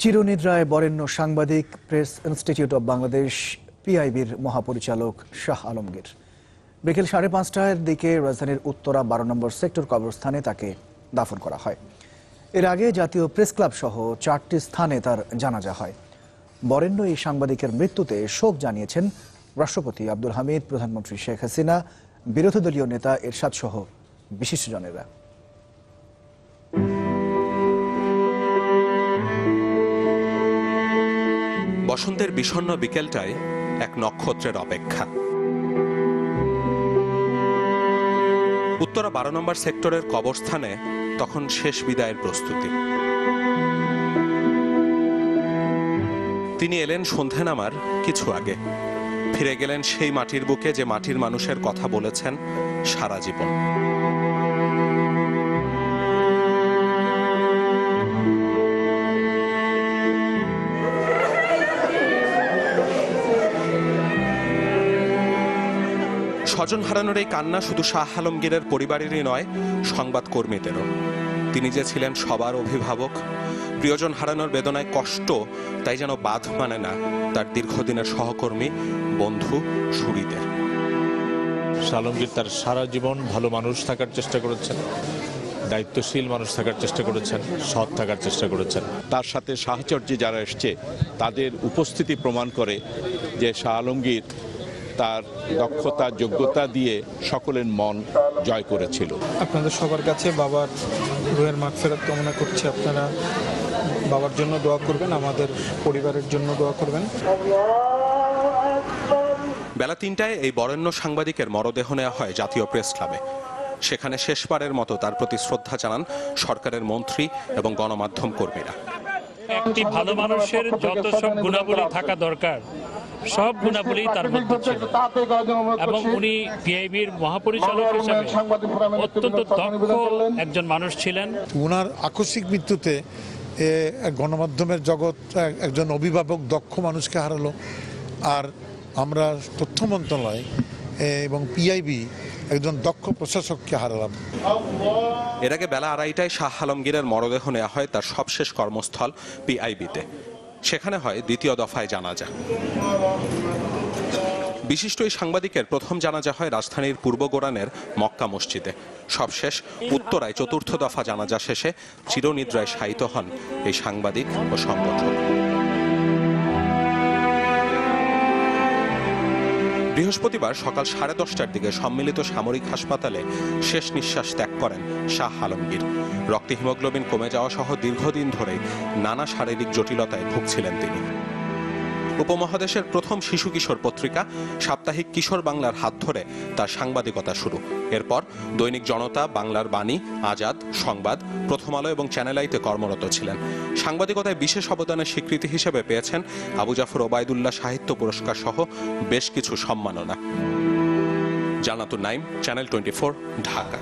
চিরনিদ্রায় বরেণ্য সাংবাদিক, press institute of Bangladesh, পিআইবির মহাপরিচালক শাহ আলমগীর। বিকেল সাড়ে পাঁচটার দিকে রাজধানীর উত্তরা বারো নম্বর সেক্টর কবরস্থানে তাকে দাফন করা হয়। এর আগে জাতীয় প্রেস ক্লাব সহ চারটি স্থানে তার জানাজা হয়। বরেণ্য এই সাংবাদিকের মৃত্যুতে শোক জানিয়েছেন রাষ্ট্রপতি আব্দুল হামিদ, প্রধানমন্ত্রী শেখ হাসিনা, বিরোধী দলীয় নেতা এরশাদ সহ বিশিষ্টজনেরা বসন্তের বিষণ্ণ বিকেলটায় এক নক্ষত্রের অপেক্ষা। উত্তরা বারো নম্বর সেক্টরের কবরস্থানে তখন শেষ বিদায়ের প্রস্তুতি। তিনি এলেন সন্ধে নামার কিছু আগে। ফিরে গেলেন সেই মাটির বুকে যে মাটির মানুষের কথা বলেছেন সারা জীবন। স্বজন হারানোর এই কান্না শুধু শাহ আলমগীরের পরিবারেরই নয় সংবাদকর্মীদেরও। তিনি যে ছিলেন সবার অভিভাবক প্রিয়জন হারানোর বেদনায় কষ্ট তাই যেন বাধ মানে না তার দীর্ঘদিনের সহকর্মী বন্ধু সুরিদের। আলমগীর তার সারা জীবন ভালো মানুষ থাকার চেষ্টা করেছেন দায়িত্বশীল মানুষ থাকার চেষ্টা করেছেন সৎ থাকার চেষ্টা করেছেন। তার সাথে সাহচর্যে যারা এসছে তাদের উপস্থিতি প্রমাণ করে যে শাহ আলমগীর তার দক্ষতা যোগ্যতা দিয়ে সকলের মন জয় করেছিল। আপনাদের সবার কাছে বাবার রুহের মাগ ফেরত কামনা করছি। আপনারা বাবার জন্য দোয়া করবেন আমাদের পরিবারের জন্য দোয়া করবেন। বেলা তিনটায় এই বরেণ্য সাংবাদিকের মরদেহ নেওয়া হয় জাতীয় প্রেস ক্লাবে। সেখানে শেষবারের মতো তার প্রতি শ্রদ্ধা জানান সরকারের মন্ত্রী এবং গণমাধ্যম কর্মীরা। একটি ভালো মানুষের যত সব গুণাবলী থাকা দরকার সব গুণাবলী তার মধ্যে ছিল। এবং উনি পিআইবির মহাপরিচালক হিসাবে অত্যন্ত দক্ষ একজন মানুষ ছিলেন। উনার আকস্মিক মৃত্যুতে গণমাধ্যমের জগৎ এক- একজন অভিভাবক দক্ষ মানুষকে হারালো। আর আমরা তথ্য মন্ত্রণালয় এবং পিআইবি একজন দক্ষ প্রশাসককে হারালাম। এর আগে বেলা আড়াইটায় শাহ আলমগীরের মরদেহ নেওয়া হয় তার সবশেষ কর্মস্থল পিআইবিতে। সেখানে হয় দ্বিতীয় দফায় জানাজা। বিশিষ্ট এই সাংবাদিকের প্রথম জানাজা হয় রাজধানীর পূর্ব গোরানের মক্কা মসজিদে। সবশেষ উত্তরায় চতুর্থ দফা জানাজা শেষে চিরনিদ্রায় শায়িত হন এই সাংবাদিক ও সংগঠক। বৃহস্পতিবার সকাল সাড়ে দশটার দিকে সম্মিলিত সামরিক হাসপাতালে শেষ নিঃশ্বাস ত্যাগ করেন শাহ আলমগীর। রক্তে হিমোগ্লোবিন কমে যাওয়া সহ দীর্ঘদিন ধরে নানা শারীরিক জটিলতায় ভুগছিলেন তিনি। উপমহাদেশের প্রথম শিশু কিশোর পত্রিকা, সাপ্তাহিক কিশোর বাংলার হাত ধরে তার সাংবাদিকতা শুরু। এরপর দৈনিক জনতা, বাংলার বাণী, আজাদ, সংবাদ, প্রথম আলো এবং চ্যানেল আইতে কর্মরত ছিলেন। সাংবাদিকতায় বিশেষ অবদানের স্বীকৃতি হিসেবে পেয়েছেন আবু জাফর ওবায়দুল্লাহ সাহিত্য পুরস্কার সহ বেশ কিছু সম্মাননা। Jannatur Naim, channel twenty Dhaka.